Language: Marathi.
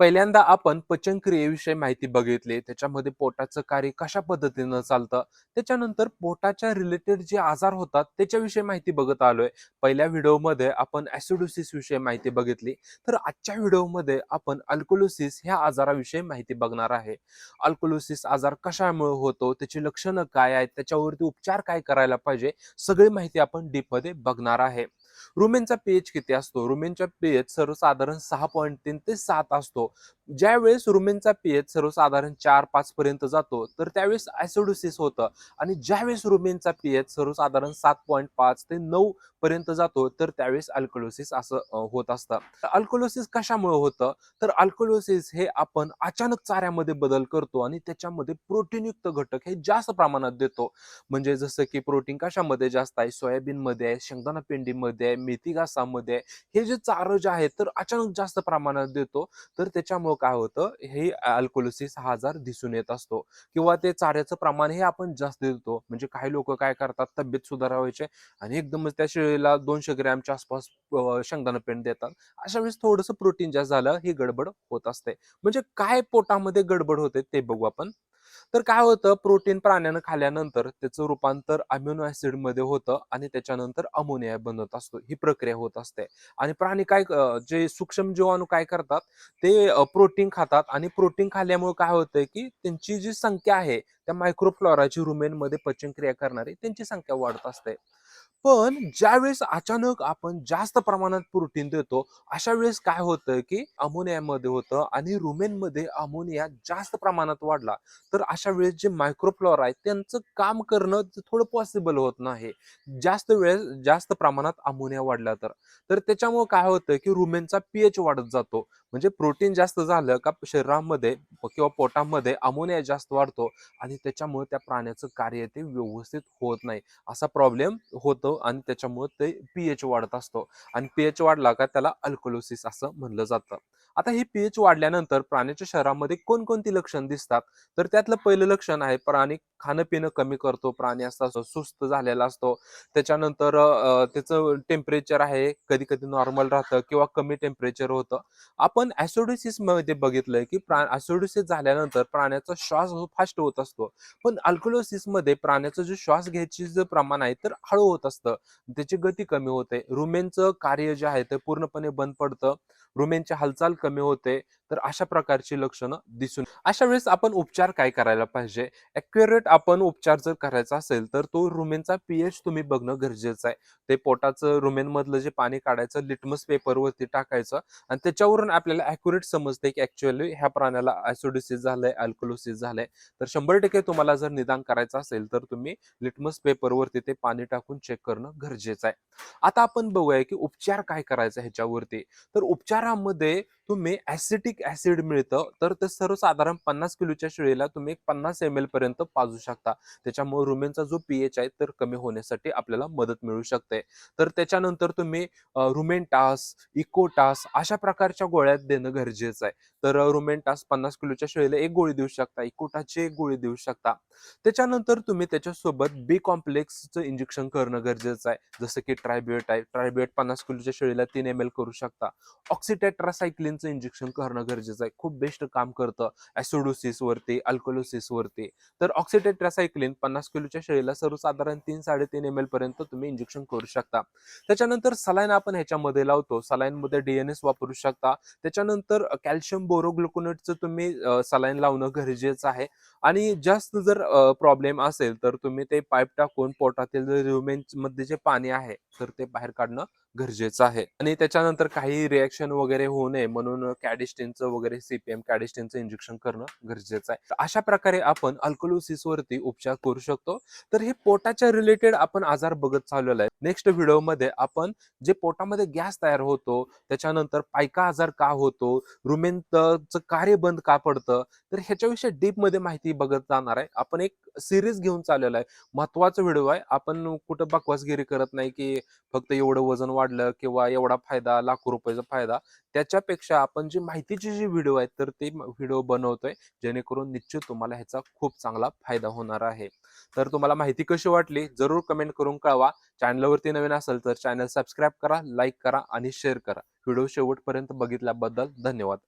पहिल्यांदा आपण पचनक्रियेविषयी माहिती बघितली त्याच्यामध्ये पोटाचं कार्य कशा पद्धतीनं चालतं त्याच्यानंतर पोटाच्या रिलेटेड जे आजार होतात त्याच्याविषयी माहिती बघत आलोय. पहिल्या व्हिडिओमध्ये आपण ऍसिडोसिस विषयी माहिती बघितली तर आजच्या व्हिडिओमध्ये आपण अल्कोलोसिस ह्या आजाराविषयी माहिती बघणार आहे. अल्कोलोसिस आजार कशामुळे होतो त्याची लक्षणं काय आहेत त्याच्यावरती उपचार काय करायला पाहिजे सगळी माहिती आपण डीपमध्ये बघणार आहे. रुमेनचा पीएच किती असतो? रुमेनचा पीएच सर्वसाधारण सहा पॉईंट तीन ते सात असतो. ज्या वेळेस रुमेनचा पीएच सर्वसाधारण चार पाच पर्यंत जातो तर त्यावेळेस ऍसिडोसिस होतं. आणि ज्यावेळेस रुमेनचा पीएच सर्वसाधारण सात पॉईंट पाच ते नऊ पर्यंत जातो तर त्यावेळेस अल्कोलोसिस असं होत असतं. अल्कोलोसिस कशामुळे होतं? तर अल्कोलोसिस हे आपण अचानक चाऱ्यामध्ये बदल करतो आणि त्याच्यामध्ये प्रोटीनयुक्त घटक हे जास्त प्रमाणात देतो. म्हणजे जसं की प्रोटीन कशामध्ये जास्त आहे? सोयाबीनमध्ये आहे शेंगदाणा पेंडीमध्ये आहे मेथी घासामध्ये आहे. हे जे चारं जे आहेत तर अचानक जास्त प्रमाणात देतो. तर त्याच्यामुळे काय होतं हे अल्कोलोसिस हा आजार दिसून येत असतो. किंवा ते चाऱ्याचं प्रमाण हे आपण जास्त देतो. म्हणजे काही लोक काय करतात तब्येत सुधारावायचे आणि एकदमच त्या शेळीला दोनशे ग्रॅमच्या आसपास अं, शेंगदाणा पेंड देतात. अशा वेळेस थोडंसं प्रोटीन जास्त झालं ही गडबड होत असते. म्हणजे काय पोटामध्ये गडबड होते ते बघू आपण. तर काय होतं प्रोटीन प्राण्यानं खाल्यानंतर त्याचं रूपांतर अम्युनो ऍसिडमध्ये होतं आणि त्याच्यानंतर अमोनिया बनत असतो ही प्रक्रिया होत असते. आणि प्राणी काय जे सूक्ष्म जीवाणू काय करतात ते प्रोटीन खातात आणि प्रोटीन खाल्ल्यामुळे काय होतंय की त्यांची जी संख्या आहे त्या मायक्रोफ्लोराची रुमेनमध्ये पचनक्रिया करणारी त्यांची संख्या वाढत असते. पण ज्यावेळेस अचानक आपण जास्त प्रमाणात प्रोटीन देतो अशा वेळेस काय होतं की अमोनियामध्ये होतं आणि रुमेनमध्ये अमोनिया जास्त प्रमाणात वाढला तर अशा वेळेस जे मायक्रोफ्लोरा आहे त्यांचं काम करणं थोडं पॉसिबल होत नाही. जास्त वेळेस जास्त प्रमाणात अमोनिया वाढला तर. तर त्याच्यामुळे काय होतं की रुमेनचा पीएच वाढत जातो. म्हणजे प्रोटीन जास्त झालं का शरीरामध्ये किंवा पोटामध्ये अमोनिया जास्त वाढतो आणि त्याच्यामुळे त्या प्राण्याचं कार्य ते व्यवस्थित होत नाही. असा प्रॉब्लेम होतो आणि त्याच्यामुळे ते पीएच वाढत असतो. आणि पीएच वाढला का त्याला अल्कोलोसिस असं म्हणलं जातं. आता हे पीएच वाढल्यानंतर प्राण्याच्या शरीरामध्ये कोणकोणती लक्षण दिसतात? तर त्यातलं पहिलं लक्षण आहे प्राणी खाणं पिणं कमी करतो प्राणी असता सुस्त झालेला असतो. त्याच्यानंतर त्याचं टेम्परेचर आहे कधी कधी नॉर्मल राहतं किंवा कमी टेम्परेचर होतं. आपण ऍसिडोसिसमध्ये बघितलंय की प्रा ऍसिडोसिस झाल्यानंतर प्राण्याचा श्वास फास्ट होत असतो. पण अल्कोलोसिसमध्ये प्राण्याचं जे श्वास घ्यायचे जे प्रमाण आहे तर हळू होत असतं. त्याची गती कमी होते. रुमेनचं कार्य जे आहे ते पूर्णपणे बंद पडतं. रुमेनची हालचाल कमी होते. तर अशा प्रकारची लक्षणं दिसून अशा वेळेस आपण उपचार काय करायला पाहिजे? ॲक्युरेट आपण उपचार जर करायचा असेल तर तो रुमेनचा पीएच तुम्ही बघणं गरजेचं आहे. ते पोटाचं रुमेन मधलं जे पाणी काढायचं लिटमस पेपरवरती टाकायचं आणि त्याच्यावरून आपल्याला ॲक्युरेट समजते की ऍक्च्युअली ह्या प्राण्याला ऍसिडोसिस झालंय अल्कोलोसिस झालंय. तर शंभर टक्के तुम्हाला जर निदान करायचं असेल तर तुम्ही लिटमस पेपरवरती ते पाणी टाकून चेक करणं गरजेचं आहे. आता आपण बघूया की उपचार काय करायचा ह्याच्यावरती. तर उपचारामध्ये तुम्ही ऍसिटिक ऍसिड मिळतं तर ते सर्वसाधारण पन्नास किलोच्या शेळीला तुम्ही एक पन्नास एम एल पर्यंत पाजू शकता. त्याच्यामुळे रुमेनचा जो पीएच आहे तर कमी होण्यासाठी आपल्याला मदत मिळू शकते. तर त्याच्यानंतर तुम्ही रुमेन टास इकोटास अशा प्रकारच्या गोळ्या देणं गरजेचं आहे. तर रुमेंटास पन्नास किलोच्या शेळीला एक गोळी देऊ शकता इकोटाची एक गोळी देऊ शकता. त्याच्यानंतर तुम्ही त्याच्यासोबत बी कॉम्प्लेक्सचं इंजेक्शन करणं गरजेचं आहे. जसं की ट्रायबिएट आहे ट्रायबिएट पन्नास किलोच्या शेळीला तीन एम एल करू शकता. ऑक्सिटेट्रासायक्लिनचं इंजेक्शन करणं गरजेचं आहे. खूप बेस्ट काम करतं. ऍसिडोसिस वरती अल्कोलोसिस वरती. तर ऑक्सिटेट्रासायक्लिन पन्नास किलोच्या शेळीला सर्वसाधारण तीन साडेतीन एम एल पर्यंत तुम्ही इंजेक्शन करू शकता. त्याच्यानंतर सलाईन आपण ह्याच्यामध्ये लावतो. सलाईनमध्ये डीएनएस वापरू शकता. त्याच्यानंतर कॅल्शियम बोरोग्लुकोनेटचं तुम्ही सलाईन लावणं गरजेचं आहे. आणि जास्त जर प्रॉब्लेम असेल तर तुम्ही ते पाईप टाकून पोटातील रुमेन मध्ये जे पाणी आहे तर ते बाहेर काढणं गरजेचं आहे. आणि त्याच्यानंतर काही रिॲक्शन वगैरे होऊ नये म्हणून कॅडिस्टिनचं वगैरे सीपीएम कॅडिस्टिनचं इंजेक्शन करणं गरजेचं आहे. अशा प्रकारे आपण अल्कोलोसिस वरती उपचार करू शकतो. तर हे पोटाच्या रिलेटेड आपण आजार बघत चाललेलो आहे. नेक्स्ट व्हिडिओमध्ये आपण जे पोटामध्ये गॅस तयार होतो त्याच्यानंतर पायका आजार का होतो रुमेनचं कार्य बंद का पडतं तर ह्याच्याविषयी डीपमध्ये माहिती बघत जाणार आहे. आपण एक सिरीज घेऊन चाललेला आहे. महत्त्वाचा व्हिडिओ आहे. आपण कुठं बकवासगिरी करत नाही की फक्त एवढं वजन वाढलं किंवा एवढा फायदा लाखो रुपयाचा फायदा. त्याच्यापेक्षा आपण जी माहितीचे जे व्हिडिओ आहेत तर ते व्हिडिओ बनवतोय. जेणेकरून निश्चित तुम्हाला ह्याचा खूप चांगला फायदा होणार आहे. तर तुम्हाला माहिती कशी वाटली जरूर कमेंट करून कळवा. चॅनलवरती नवीन असेल तर चॅनल सबस्क्राईब करा लाईक करा आणि शेअर करा. व्हिडिओ शेवटपर्यंत बघितल्याबद्दल धन्यवाद.